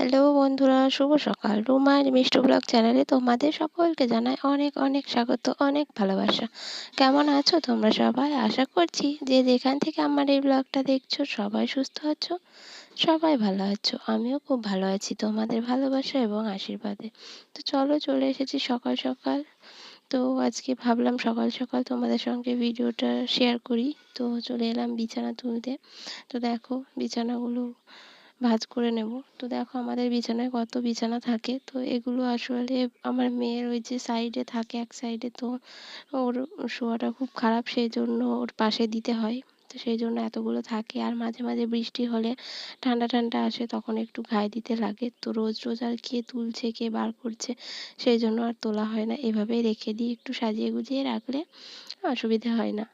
Hello বন্ধুরা, শুভ সকাল। রুমার মিষ্টি ব্লগ চ্যানেলে তোমাদের সকলকে জানাই অনেক অনেক স্বাগত, অনেক ভালোবাসা। কেমন আছো তোমরা সবাই? আশা করছি যে যেখান থেকে আমার এই ব্লগটা দেখছ সবাই সুস্থ আছো, সবাই ভালো আছো। আমিও খুব ভালো আছি তোমাদের ভালোবাসা এবং আশীর্বাদে। তো চলো চলে এসেছি সকাল সকাল। তো আজকে ভাবলাম সকাল সকাল তোমাদের সঙ্গে ভিডিওটা শেয়ার করি। তো চলে এলাম বিছানা তুলতে। তো দেখো বিছানাগুলো ভাঁজ করে নেব। তো দেখো আমাদের বিছানায় কত বিছানা থাকে। তো এগুলো আসলে আমার মেয়ের ওই যে সাইডে থাকে এক সাইডে। তো ওর শোয়াটা খুব খারাপ সেই জন্য ওর পাশে দিতে হয়। তো সেই জন্য এতগুলো থাকে। আর মাঝে মাঝে বৃষ্টি হলে ঠান্ডা ঠান্ডা আসে, তখন একটু গায়ে দিতে লাগে। তো রোজ রোজ আর কে তুলছে, কে বার করছে সেই জন্য আর তোলা হয় না। এভাবেই রেখে দিই, একটু সাজিয়ে গুজিয়ে রাখলে অসুবিধা হয় না।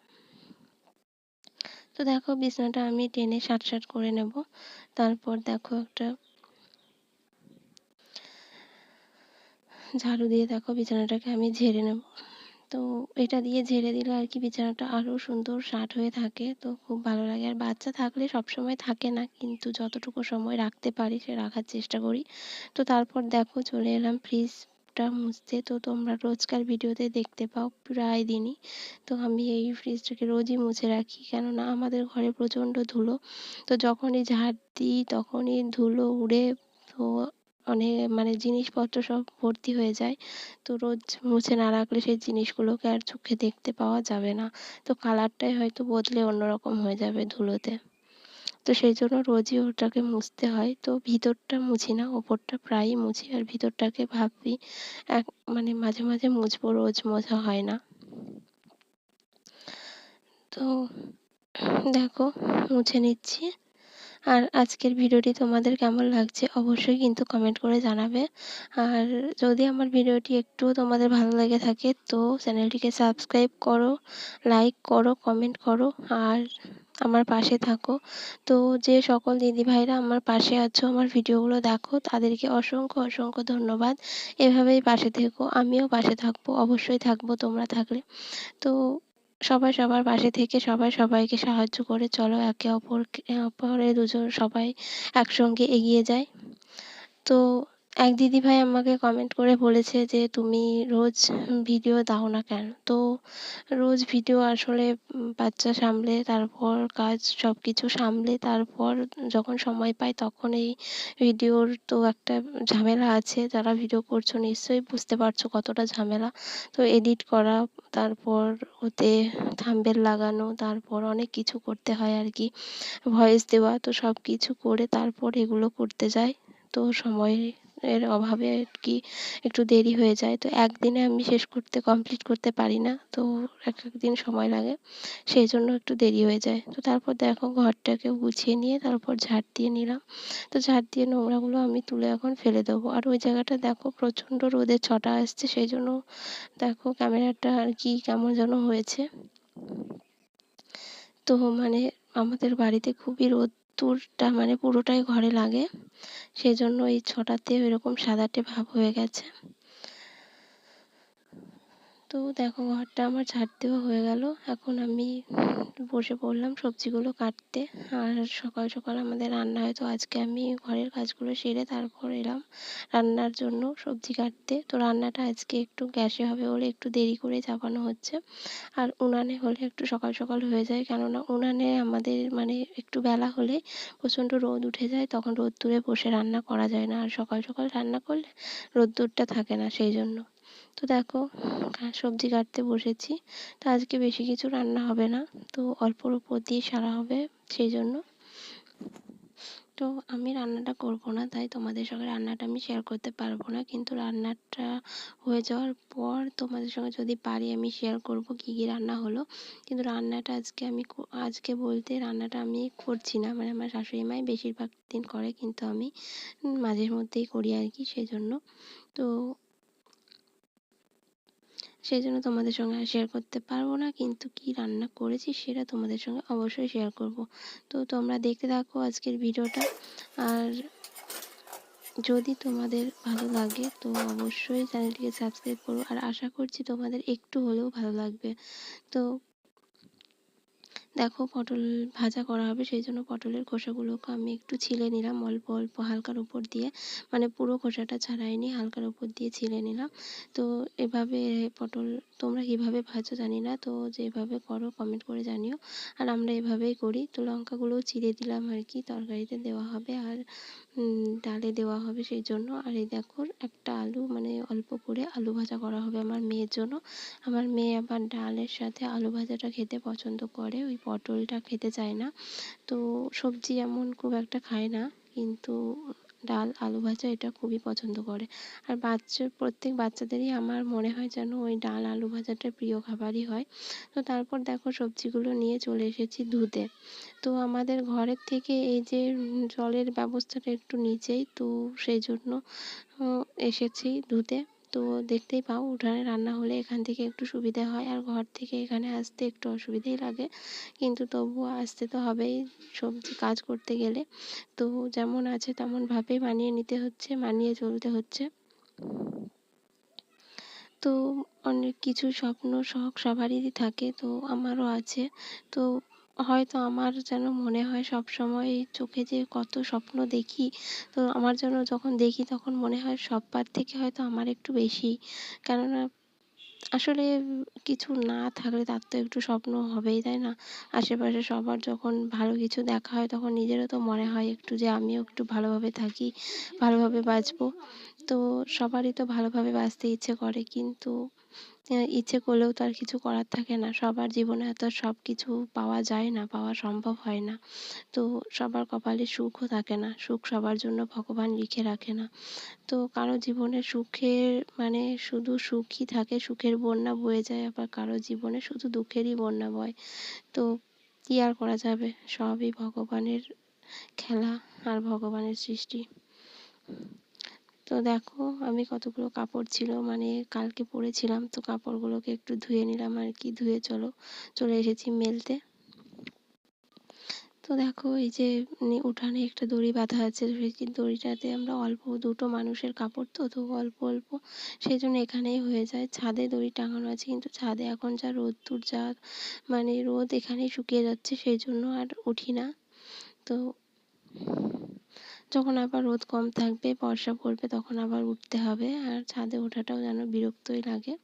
তো দেখো বিছানাটা আমি টেনে সাট সাট করে নেব। তারপর দেখো একটা ঝাড়ু দিয়ে দেখো বিছানাটাকে আমি ঝেড়ে নেব। তো এটা দিয়ে ঝেড়ে দিলে আর কি বিছানাটা আরও সুন্দর সাট হয়ে থাকে। তো খুব ভালো লাগে। আর বাচ্চা থাকলে সব সময় থাকে না, কিন্তু যতটুকু সময় রাখতে পারি সে রাখার চেষ্টা করি। তো তারপর দেখো চলে এলাম ফ্রিজ ফ্রিজটা মুছতে তো তোমরা রোজকার ভিডিওতে দেখতে পাও প্রায় দিনই। তো আমি এই ফ্রিজটাকে রোজই মুছে রাখি। কেননা আমাদের ঘরে প্রচণ্ড ধুলো। তো যখনই ঝাড় দিই, তখনই ধুলো উড়ে তো অনেক মানে জিনিসপত্র সব ভর্তি হয়ে যায়। তো রোজ মুছে না রাখলে সেই জিনিসগুলোকে আর চোখে দেখতে পাওয়া যাবে না। তো কালারটাই হয়তো বদলে অন্যরকম হয়ে যাবে ধুলোতে। তো সেই জন্য রোজই ওটাকে মুছতে হয়। তো ভিতরটা মুছি না, ওপরটা প্রায়ই মুছি আর ভিতরটাকে ভাবি, এক মানে মাঝে মাঝে মুছবো, রোজ মোছা হয় না। তো দেখো, মুছে নিচ্ছি। আর আজকের ভিডিওটি তোমাদের কেমন লাগছে অবশ্যই কিন্তু কমেন্ট করে জানাবে। আর যদি আমার ভিডিওটি একটু তোমাদের ভালো লেগে থাকে, তো চ্যানেলটিকে সাবস্ক্রাইব করো লাইক করো কমেন্ট করো, আর আমার পাশে থাকো। তো যে সকল দিদিভাইরা আমার পাশে আছো, আমার ভিডিওগুলো দেখো, তাদেরকে অসংখ্য অসংখ্য ধন্যবাদ। এভাবেই পাশে থেকো, আমিও পাশে থাকব, অবশ্যই থাকব তোমরা থাকলে। তো সবাই সবার পাশে থেকে সবাই সবাইকে সাহায্য করে চলো একে অপরকে অপরে দুজন সবাই একসঙ্গে এগিয়ে যায় তো এক দিদিভাই আমাকে কমেন্ট করে বলেছে যে, তুমি রোজ ভিডিও দাও না কেন? তো রোজ ভিডিও আসলে বাচ্চা সামলে, তারপর কাজ সব কিছু সামলে, তারপর যখন সময় পাই তখন এই ভিডিওর তো একটা ঝামেলা আছে, যারা ভিডিও করছ নিশ্চয়ই বুঝতে পারছ কতটা ঝামেলা। তো এডিট করা, তারপর ওতে থাম্বনেল লাগানো, তারপর অনেক কিছু করতে হয় আর কি। ভয়েস দেওয়া, তো সব কিছু করে তারপর এগুলো করতে যাই। তো সময় এর অভাবে কি একটু দেরি হয়ে যায়। তো একদিনে আমি শেষ করতে কমপ্লিট করতে পারি না। তো এক এক দিন সময় লাগে সেই জন্য একটু দেরি হয়ে যায়। তো তারপর দেখো ঘরটাকে গুছিয়ে নিয়ে তারপর ঝাড় দিয়ে নিলাম। তো ঝাড় দিয়ে নোংরাগুলো আমি তুলে এখন ফেলে দেবো। আর ওই জায়গাটা দেখো প্রচণ্ড রোদের ছটা আসছে সেই জন্য দেখো ক্যামেরাটা আর কি কেমন যেন হয়েছে। তো মানে আমাদের বাড়িতে খুবই রোদ্দুরটা মানে পুরোটাই ঘরে লাগে। সেই জন্য এই ছটাতে এরকম সাদাটে ভাব হয়ে গেছে। তো দেখো, ঘরটা আমার ঝাড় দেওয়া হয়ে গেল। এখন আমি বসে পড়লাম সবজিগুলো কাটতে। আর সকাল সকাল আমাদের রান্না হয়। তো আজকে আমি ঘরের কাজগুলো সেরে তারপর এলাম রান্নার জন্য সবজি কাটতে। তো রান্নাটা আজকে একটু গ্যাসে হবে বলে একটু দেরি করে চাপানো হচ্ছে। আর উনানে হলে একটু সকাল সকাল হয়ে যায়। কেননা উনানে আমাদের মানে একটু বেলা হলে প্রচণ্ড রোদ উঠে যায়। তখন রোদ্দুরে বসে রান্না করা যায় না। আর সকাল সকাল রান্না করলে রোদ্দুরটা থাকে না সেই জন্য। তো দেখো সবজি কাটতে বসেছি। তো আজকে বেশি কিছু রান্না হবে না। তো অল্পর উপর দিয়ে সারা হবে সেই জন্য। তো আমি রান্নাটা করব না, তাই তোমাদের সঙ্গে রান্নাটা আমি শেয়ার করতে পারব না। কিন্তু রান্নাটা হয়ে যাওয়ার পর তোমাদের সঙ্গে যদি পারি আমি শেয়ার করব কী কী রান্না হলো। কিন্তু রান্নাটা আজকে আমি আজকে বলতে রান্নাটা আমি করছি না। মানে আমার শাশুড়ি মাই বেশিরভাগ দিন করে, কিন্তু আমি মাঝের মধ্যেই করি আর কি সেই জন্য। তো সেই জন্য তোমাদের সঙ্গে আর শেয়ার করতে পারব না। কিন্তু কি রান্না করেছি সেটা তোমাদের সঙ্গে অবশ্যই শেয়ার করব। তো তোমরা দেখতে থাকো আজকের ভিডিওটা। আর যদি তোমাদের ভালো লাগে তো অবশ্যই চ্যানেলটিকে সাবস্ক্রাইব করো। আর আশা করছি তোমাদের একটু হলেও ভালো লাগবে। তো দেখো পটল ভাজা করা হবে, সেই জন্য পটলের খোসাগুলোকে আমি একটু ছিলে নিলাম অল্প অল্প হালকার উপর দিয়ে। মানে পুরো খোসাটা ছাড়াইনি, হালকার উপর দিয়ে ছিলে নিলাম। তো এভাবে পটল তোমরা কীভাবে ভাজো জানি না, তো যেভাবে করো কমেন্ট করে জানিও। আর আমরা এভাবেই করি। তো লঙ্কাগুলোও চিড়ে দিলাম আর কি, তরকারিতে দেওয়া হবে আর ডালে দেওয়া হবে সেই জন্য। আর এই দেখো একটা আলু মানে অল্প করে আলু ভাজা করা হবে আমার মেয়ের জন্য। আমার মেয়ে আবার ডালের সাথে আলু ভাজাটা খেতে পছন্দ করে, ওই পটলটা খেতে চায় না। তো সবজি এমন খুব একটা খায় না, কিন্তু ডাল, আলু ভাজা এটা খুবই পছন্দ করে। আর বাচ্চা, প্রত্যেক বাচ্চাদেরই আমার মনে হয় যেন ওই ডাল, আলু ভাজাটা প্রিয় খাবারই হয়। তো তারপর দেখো সবজিগুলো নিয়ে চলে এসেছি ধুতে। তো আমাদের ঘরের থেকে এই যে জলের ব্যবস্থাটা একটু নিচেই, তো সেই জন্য এসেছি ধুতে। তো দেখতেই পাও উঠানে রান্না হলে এখান থেকে একটু সুবিধা হয় আর ঘর থেকে এখানে আসতে একটু অসুবিধাই লাগে। কিন্তু তবুও আসতে তো হবেই সবজি কাজ করতে গেলে। তো যেমন আছে তেমনভাবেই মানিয়ে নিতে হচ্ছে, মানিয়ে চলতে হচ্ছে। তো অনেক কিছু স্বপ্ন, শখ সবারই থাকে। তো আমারও আছে। তো হয়তো আমার যেন মনে হয় সব সময় চোখে যে কত স্বপ্ন দেখি, তো আমার যেন যখন দেখি তখন মনে হয় সব্বার থেকে হয়তো আমার একটু বেশি। কেননা আসলে কিছু না থাকলে তার তো একটু স্বপ্ন হবেই, তাই না? আশেপাশে সবার যখন ভালো কিছু দেখা হয় তখন নিজেরও তো মনে হয় একটু যে আমিও একটু ভালোভাবে থাকি, ভালোভাবে বাঁচবো। তো সবারই তো ভালোভাবে বাঁচতে ইচ্ছে করে। কিন্তু ইচ্ছে করলেও তো আর কিছু করার থাকে না। সবার জীবনে তো সব কিছু পাওয়া যায় না, পাওয়া সম্ভব হয় না। তো সবার কপালে সুখও থাকে না। সুখ সবার জন্য ভগবান লিখে রাখে না। তো কারও জীবনে সুখের মানে শুধু সুখই থাকে, সুখের বন্যা বয়ে যায়, আবার কারও জীবনে শুধু দুঃখেরই বন্যা বয়। তো কী আর করা যাবে? সবই ভগবানের খেলা আর ভগবানের সৃষ্টি। তো দেখো, আমি কতগুলো কাপড় ছিল মানে কালকে পরেছিলাম, তো কাপড়গুলোকে একটু ধুয়ে নিলাম আর কি, ধুয়ে চলো, চলে এসেছি মেলতে। তো দেখো, এই যে উঠানে একটা দড়ি বাঁধা আছে দড়িটাতে আমরা অল্প দুটো মানুষের কাপড় তো তো অল্প অল্প, সেই জন্য এখানেই হয়ে যায়। ছাদে দড়ি টাঙানো আছে, কিন্তু ছাদে এখন যা রোদ্দুর, যা মানে রোদ এখানেই শুকিয়ে যাচ্ছে, সেই জন্য আর উঠি না। তো যখন আবার রোদ কম থাকবে, বর্ষা পড়বে তখন আবার উঠতে হবে। আর ছাদে ওঠাটাও যেন বিরক্তই লাগে।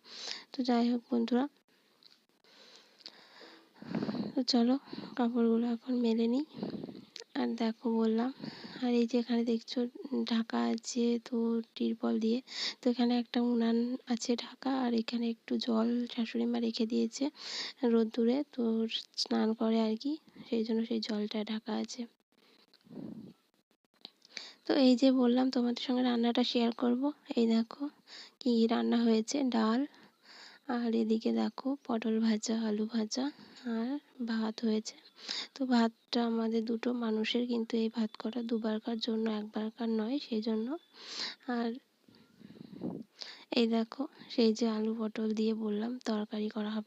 তো যাই হোক বন্ধুরা, তো চলো কাপড়গুলো এখন মেলে নিই। আর দেখো বললাম, আর এই যে এখানে দেখছ ঢাকা আছে তো টিরপল দিয়ে। তো এখানে একটা উনান আছে ঢাকা, আর এখানে একটু জল শাশুড়ি মা রেখে দিয়েছে রোদ্দুরে। তো স্নান করে আর কি, সেই জন্য সেই জলটা ঢাকা আছে। তো এই যে বললাম তোমাদের সঙ্গে রান্নাটা শেয়ার করব। এই দেখো কি রান্না হয়েছে, ডাল আর এদিকে দেখো পটল ভাজা, আলু ভাজা আর ভাত হয়েছে। তো ভাতটা আমাদের দুটো মানুষের কিন্তু এই ভাত করা দুবারকার জন্য একবারকার নয় সেই জন্য আর এই দেখো সেই যে আলু পটল দিয়ে বললাম তরকারি করা হবে।